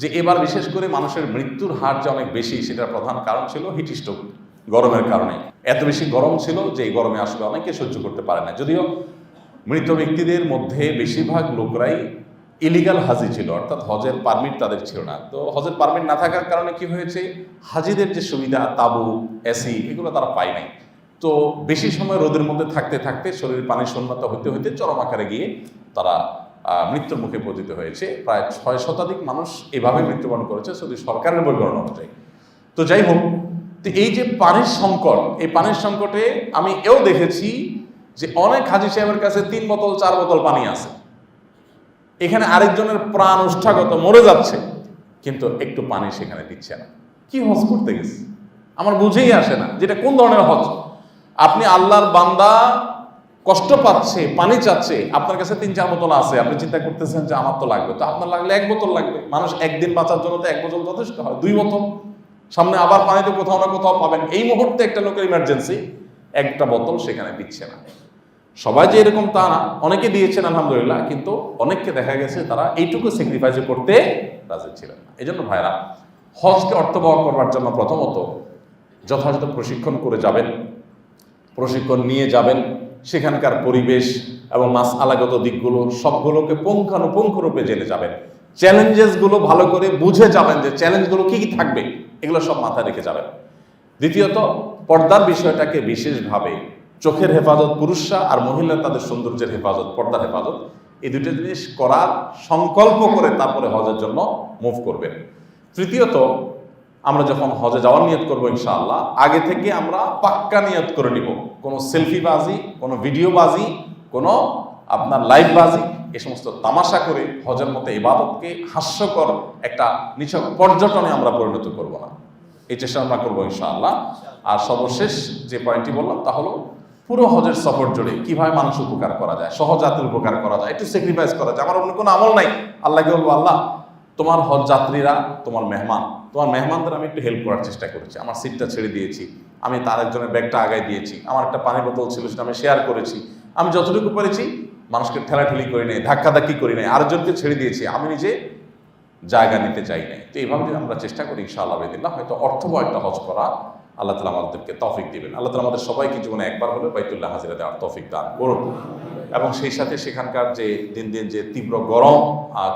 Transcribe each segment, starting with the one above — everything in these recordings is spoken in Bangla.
যে এবার বিশেষ করে মানুষের মৃত্যুর হার যে অনেক বেশি, সেটার প্রধান কারণ ছিল হিট স্ট্রোক গরমের কারণে। এত বেশি গরম ছিল যে এই গরমে আসলে অনেকে সহ্য করতে পারে না। যদিও মৃত ব্যক্তিদের মধ্যে বেশিরভাগ লোকরাই ইলিগাল হাজি ছিল, অর্থাৎ হজের পারমিট তাদের ছিল না। তো হজের পারমিট না থাকার কারণে কি হয়েছে? হাজিদের যে সুবিধা, তাবু এসি এগুলো তারা পায় নাই। তো বেশি সময় রোদের মধ্যে থাকতে থাকতে শরীরের পানি শূন্যতা হতে হতে চরম আকারে গিয়ে তারা মৃত্যুর মুখে পতিত হয়েছে। প্রায় ছয় শতাধিক মানুষ এভাবে মৃত্যুবরণ করেছে, শুধু সরকারের বৈবরণ অনুযায়ী। তো যাই হোক, তো এই যে পানির সংকট, এই পানির সংকটে আমি এও দেখেছি যে অনেক হাজি সাহেবের কাছে তিন বোতল, চার বোতল পানি আছে। এখানে আরেকজনের প্রাণ উষ্ঠাগত মরে যাচ্ছে, কিন্তু একটু পানি সেখানে দিচ্ছে না। কি হজ করতে গেছে? আমার বুঝেই আসে না যেটা কোন ধরনের হজ? আপনি আল্লাহর বান্দা কষ্ট পাচ্ছে, পানি চাচ্ছে, আপনার কাছে তিন চার বোতল আছে, আপনি চিন্তা করতেছেন যে আমার তো লাগবে, তো আপনার লাগলে এক বোতল লাগবে। মানুষ একদিন বাঁচার জন্য তো এক বোতল যথেষ্ট হয়, দুই বোতল। সামনে আবার পানিতে কোথাও না কোথাও পাবেন। এই মুহূর্তে একটা লোকের ইমার্জেন্সি একটা বোতল সেখানে দিচ্ছে না। সবাই যে এরকম তা না, অনেকে দিয়েছেন আলহামদুলিল্লাহ, কিন্তু অনেককে দেখা গেছে তারা এইটুকু স্যাক্রিফাইস করতে রাজি ছিলেন না। এই জন্য ভাইরা, হজকে অর্থবহ করবার জন্য প্রথমত যথাযথ প্রশিক্ষণ করে যাবেন, প্রশিক্ষণ নিয়ে যাবেন। সেখানকার পরিবেশ এবং মাস আলাগত দিকগুলো সবগুলোকে পুঙ্খানুপুঙ্খরূপে জেনে যাবেন। চ্যালেঞ্জেসগুলো ভালো করে বুঝে যাবেন যে চ্যালেঞ্জগুলো কি কি থাকবে, এগুলো সব মাথায় রেখে যাবেন। দ্বিতীয়ত, পর্দার বিষয়টাকে বিশেষভাবে চোখের হেফাজত, পুরুষরা আর মহিলা তাদের সৌন্দর্যের হেফাজত, পর্দার হেফাজত, এই দুটো জিনিস করার সংকল্প করে তারপরে হজের জন্য মুভ করবেন। তৃতীয়ত, আমরা যখন হজে যাওয়ার নিয়ত করব ইনশাআল্লাহ, আগে থেকে আমরা পাক্কা নিয়ত করে নিব। কোনো সেলফি বাজি কোনো ভিডিও বাজি কোনো আপনার লাইভ বাজি এ সমস্ত তামাশা করে হজের মতো ইবাদতকে হাস্যকর একটা নিছক পর্যটনে আমরা পরিণত করব না। এই চেষ্টা আমরা করব ইনশাআল্লাহ। আর সর্বশেষ যে পয়েন্টটি বললাম তা হলো, পুরো হজের সফর জুড়ে কীভাবে মানুষ উপকার করা যায় সহজাতির উপকার করা যায়, একটু স্যাক্রিফাইস করা যায়। আমার অন্য কোনো আমল নাই। আল্লাহকে বলব, আল্লাহ, তোমার হজ যাত্রীরা তোমার মেহমান। তোমার মেহমানদের আমি একটু হেল্প করার চেষ্টা করেছি। আমার সিটটা ছেড়ে দিয়েছি। আমি তার একজনের ব্যাগটা আগায় দিয়েছি। আমার একটা পানির বোতল ছিল সেটা আমি শেয়ার করেছি। আমি যতটুকু পেরেছি, মানুষকে ঠেলাঠেলি করি নাই, ধাক্কাধাক্কি করি নাই, আরেকজনকে ছেড়ে দিয়েছি। আমি নিজে জায়গা নিতে চাই নাই। তো এইভাবে যদি আমরা চেষ্টা করি ইনশাআল্লাহ বেদিল্লাহ হয়তো অর্থবহ একটা হজ করা আল্লাহ তালা আমাদেরকে তফিক দিবেন। আল্লাহ তালা আমাদের সবাইকে জীবনে একবার হলে বাইতুল্লাহ হাজিরা দেওয়ার তফিক দান করুন এবং সেই সাথে সেখানকার যে দিন দিন যে তীব্র গরম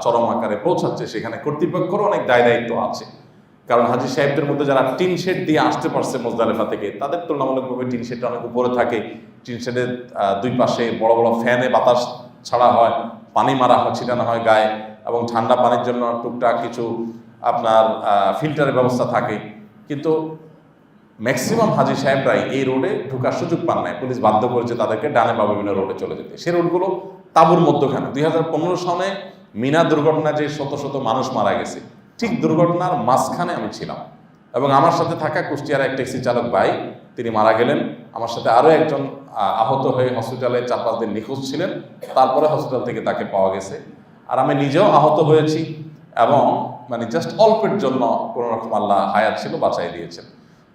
চরম আকারে পৌঁছাচ্ছে, সেখানে কর্তৃপক্ষেরও অনেক দায় দায়িত্ব আছে। কারণ হাজি সাহেবদের মধ্যে যারা টিন শেড দিয়ে আসতে পারছে মোজদালেফা থেকে, তাদের তুলনামূলকভাবে টিন শেডটা অনেক উপরে থাকে। টিন শেডের দুই পাশে বড় বড় ফ্যানে বাতাস ছাড়া হয়, পানি মারা হয়, ছিটানো হয় গায়ে এবং ঠান্ডা পানির জন্য টুকটাক কিছু আপনার ফিল্টারের ব্যবস্থা থাকে। কিন্তু ম্যাক্সিমাম হাজি সাহেবরাই এই রোডে ঢোকার সুযোগ পান নাই। পুলিশ বাধ্য করেছে তাদেরকে ডানে বা বিভিন্ন রোডে চলে যেতে। সেই রোডগুলো তাঁবুর মধ্যখানে। দুই হাজার পনেরো সালে মিনা দুর্ঘটনায় যে শত শত মানুষ মারা গেছে। ঠিক দুর্ঘটনার মাঝখানে আমি ছিলাম। এবং আমার সাথে থাকা কুষ্টিয়ার এক ট্যাক্সি চালক ভাই, তিনি মারা গেলেন। আমার সাথে আরও একজন আহত হয়ে হসপিটালে চার পাঁচ দিন নিখোঁজ ছিলেন। তারপরে হসপিটাল থেকে তাকে পাওয়া গেছে। আর আমি নিজেও আহত হয়েছি এবং মানে জাস্ট অল্পের জন্য কোনো রকম আল্লাহ হায়াত ছিল, বাঁচাই দিয়েছেন।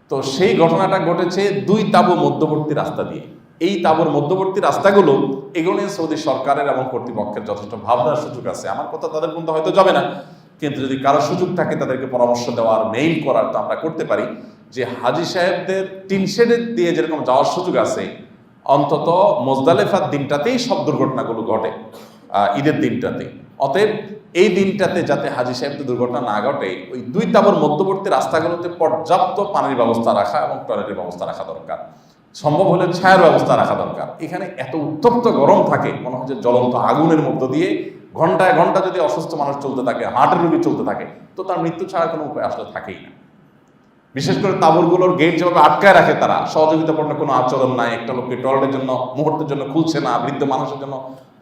তো সেই ঘটনাটা ঘটেছে দুই তাবু মধ্যবর্তী রাস্তা দিয়ে। এই তাবুর মধ্যবর্তী রাস্তাগুলো এগুলো সৌদি সরকারের এবং কর্তৃপক্ষের যথেষ্ট ভাবনার সুযোগ আছে। আমার কথা তাদের মধ্যে হয়তো যাবে না। কিন্তু যদি কারও সুযোগ থাকে তাদেরকে পরামর্শ দেওয়ার মেইল করার তো আমরা করতে পারি, যে হাজি সাহেবদের টিন শেডের দিয়ে যেরকম যাওয়ার সুযোগ আছে, অন্তত মোজদালেফার দিনটাতেই সব দুর্ঘটনাগুলো ঘটে ঈদের দিনটাতে। অতএব এই দিনটাতে যাতে হাজি সাহেবদের দুর্ঘটনা না ঘটে, ওই দুই তাবর মধ্যবর্তী রাস্তাগুলোতে পর্যাপ্ত পানির ব্যবস্থা রাখা এবং টয়লেটের ব্যবস্থা রাখা দরকার। সম্ভব হলে ছায়ার ব্যবস্থা রাখা দরকার। এখানে এত উত্তপ্ত গরম থাকে, মনে হচ্ছে জ্বলন্ত আগুনের মধ্য দিয়ে ঘন্টায় ঘণ্টা যদি অসুস্থ মানুষ চলতে থাকে, হার্টের রোগী চলতে থাকে, তো তার মৃত্যু ছাড়া কোনো উপায় আসলে থাকেই না। বিশেষ করে তাবুরগুলোর গেট যেভাবে আটকায় রাখে তারা, সহযোগিতাপূর্ণ কোনো আচরণ নাই, একটা লোককে টয়লেটের জন্য, মুহূর্তের জন্য খুলছে না, বৃদ্ধ মানুষের জন্য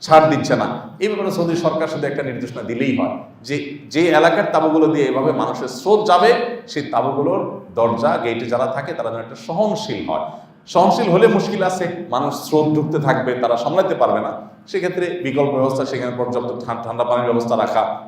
ছাড় দিচ্ছে না। এই ব্যাপারে সৌদি সরকার শুধু একটা নির্দেশনা দিলেই হয় যে যে এলাকার তাবুগুলো দিয়ে এভাবে মানুষের স্রোত যাবে, সেই তাবুগুলোর দরজা গেটে যারা থাকে, তারা যেন একটা সহনশীল হয়। সহনশীল হলে মুশকিল আছে, মানুষ স্রোত ঢুকতে থাকবে, তারা সামলাতে পারবে না। সেক্ষেত্রে বিকল্প ব্যবস্থা, সেখানে পর্যাপ্ত ঠান- ঠান্ডা পানির ব্যবস্থা রাখা,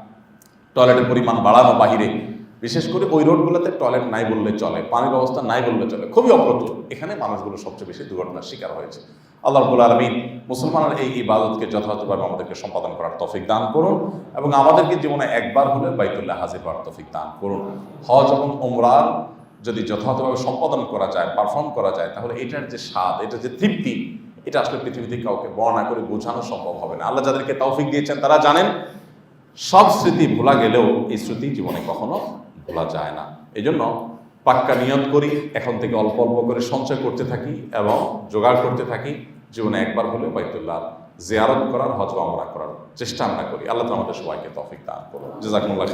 টয়লেটের পরিমাণ বাড়ানো বাহিরে। বিশেষ করে ওই রোডগুলোতে টয়লেট নাই বললে চলে, পানির ব্যবস্থা নাই বললে চলে। খুবই অপ্রতুল। এখানে মানুষগুলো সবচেয়ে বেশি দুর্ঘটনার শিকার হয়েছে। আল্লাহ রবুল আলমিন মুসলমানের এই ইবাদতকে যথাযথভাবে আমাদেরকে সম্পাদন করার তফিক দান করুন এবং আমাদেরকে জীবনে একবার হলে বাইতুল্লাহ হাজির হওয়ার তফিক দান করুন। হজ এবং ওমরার যদি যথাযথভাবে সম্পাদন করা যায় পারফর্ম করা যায়, তাহলে এটার যে স্বাদ এটা যে তৃপ্তি, এটা আসলে পৃথিবীতে কাউকে বর্ণনা করে বোঝানো সম্ভব হবে না। আল্লাহ যাদেরকে তৌফিক দিয়েছেন, তারা জানেন, সব স্মৃতি ভোলা গেলেও এই স্মৃতি জীবনে কখনো ভোলা যায় না। এই জন্য পাক্কা নিয়ত করি, এখন থেকে অল্প অল্প করে সঞ্চয় করতে থাকি এবং জোগাড় করতে থাকি, জীবনে একবার হলে বাইতুল্লাহ জিয়ারত করার হজ আমরা করার চেষ্টা আমরা করি। আল্লাহ আমাদের সবাইকে তৌফিক দান করুন জেজাকুল্লাহ